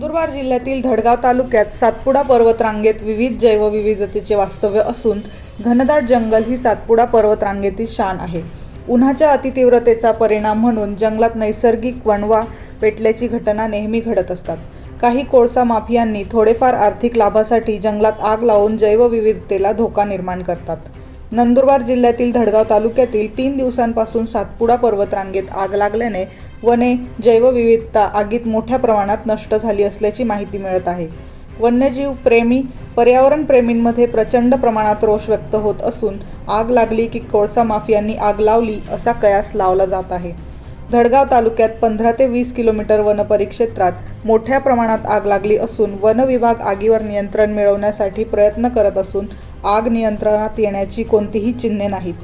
नंदुरबार जिल्ह्यातील धडगाव तालुक्यात सातपुडा पर्वतरांगेत विविध जैवविविधतेचे वास्तव्य असून घनदाट जंगल ही सातपुडा पर्वतरांगेतील शान आहे. उन्हाच्या अतितीव्रतेचा परिणाम म्हणून जंगलात नैसर्गिक वणवा पेटल्याची घटना नेहमी घडत असतात. काही कोळसा माफियांनी थोडेफार आर्थिक लाभासाठी जंगलात आग लावून जैवविविधतेला धोका निर्माण करतात. नंदुरबार जिल्ह्यातील धडगाव तालुक्यातील तीन दिवसांपासून सातपुडा पर्वतरांगेत आग लागल्याने वने जैवविविधता आगीत मोठ्या प्रमाणात नष्ट झाली असल्याची माहिती मिळत आहे. वन्यजीव प्रेमी पर्यावरण प्रेमींमध्ये प्रचंड प्रमाणात रोष व्यक्त होत असून आग लागली की कोळसा माफियांनी आग लावली असा कयास लावला जात आहे. धडगाव तालुक्यात पंधरा ते वीस किलोमीटर वनपरिक्षेत्रात मोठ्या प्रमाणात आग लागली असून वन विभाग आगीवर नियंत्रण मिळवण्यासाठी प्रयत्न करत असून आग नियंत्रणात येण्याची कोणतीही चिन्हे नाहीत.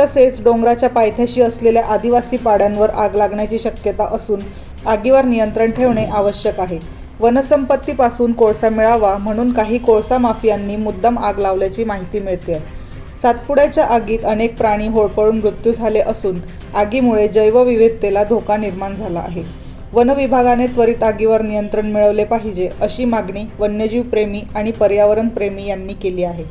तसेच डोंगराच्या पायथ्याशी असलेल्या आदिवासी पाड्यांवर आग लागण्याची शक्यता असून आगीवर नियंत्रण ठेवणे आवश्यक आहे. वनसंपत्तीपासून कोळसा मिळावा म्हणून काही कोळसा माफियांनी मुद्दाम आग लावल्याची माहिती मिळते सातपुड्याच्या आगीत अनेक प्राणी होळपळून मृत्यू झाले असून आगीमुळे जैवविविधतेला धोका निर्माण झाला आहे. वन विभागाने त्वरित आगीवर नियंत्रण मिळवले पाहिजे अशी मागणी वन्यजीव प्रेमी आणि पर्यावरण प्रेमी यांनी केली आहे.